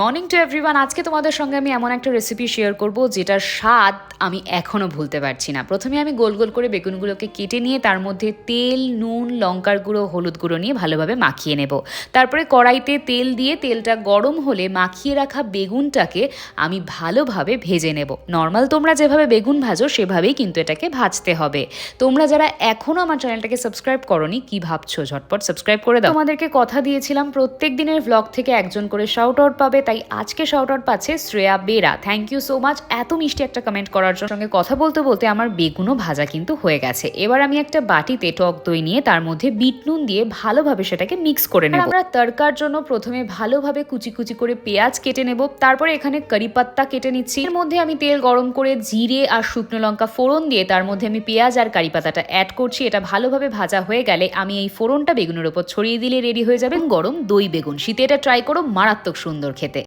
Morning to everyone আজকে তোমাদের সঙ্গে আমি এমন একটা রেসিপি শেয়ার করব, যেটার স্বাদ আমি এখনও ভুলতে পারছি না। প্রথমে আমি গোল গোল করে বেগুনগুলোকে কেটে নিয়ে তার মধ্যে তেল, নুন, লঙ্কার গুঁড়ো, হলুদ গুঁড়ো নিয়ে ভালোভাবে মাখিয়ে নেব। তারপরে কড়াইতে তেল দিয়ে তেলটা গরম হলে মাখিয়ে রাখা বেগুনটাকে আমি ভালোভাবে ভেজে নেব। নর্মাল তোমরা যেভাবে বেগুন ভাজো, সেভাবেই কিন্তু এটাকে ভাজতে হবে। তোমরা যারা এখনও আমার চ্যানেলটাকে সাবস্ক্রাইব করনি, কি ভাবছ? ঝটপট সাবস্ক্রাইব করে দাও। তোমাদেরকে কথা দিয়েছিলাম, প্রত্যেক দিনের ভ্লগ থেকে একজন করে শাউট আউট পাবে তাই আজকে শাউট আউট পাচ্ছে Shreya Bera. Thank you so much এত মিষ্টি একটা কমেন্ট করার জন্য সঙ্গে কথা বলতে বলতে আমার বেগুনও ভাজা কিন্তু হয়ে গেছে। এবার আমি একটা বাটিতে টক দই নিয়ে তার মধ্যে বিট নুন দিয়ে ভালোভাবে সেটাকে মিক্স করে নেব। আমরা তরকার জন্য প্রথমে ভালোভাবে কুচি কুচি করে পেঁয়াজ কেটে নেব। তারপরে এখানে কারি পাত্তা কেটে নিচ্ছি। এর মধ্যে আমি তেল গরম করে জিরে আর শুকনো লঙ্কা ফোড়ন দিয়ে তার মধ্যে আমি পেঁয়াজ আর কারি পাতাটা অ্যাড করছি। এটা ভালোভাবে ভাজা হয়ে গেলে আমি এই ফোড়নটা বেগুনের উপর ছড়িয়ে দিলে রেডি হয়ে যাবে। গরম দই বেগুন। শীতে এটা ট্রাই করো, মারাত্মক সুন্দর খেতে।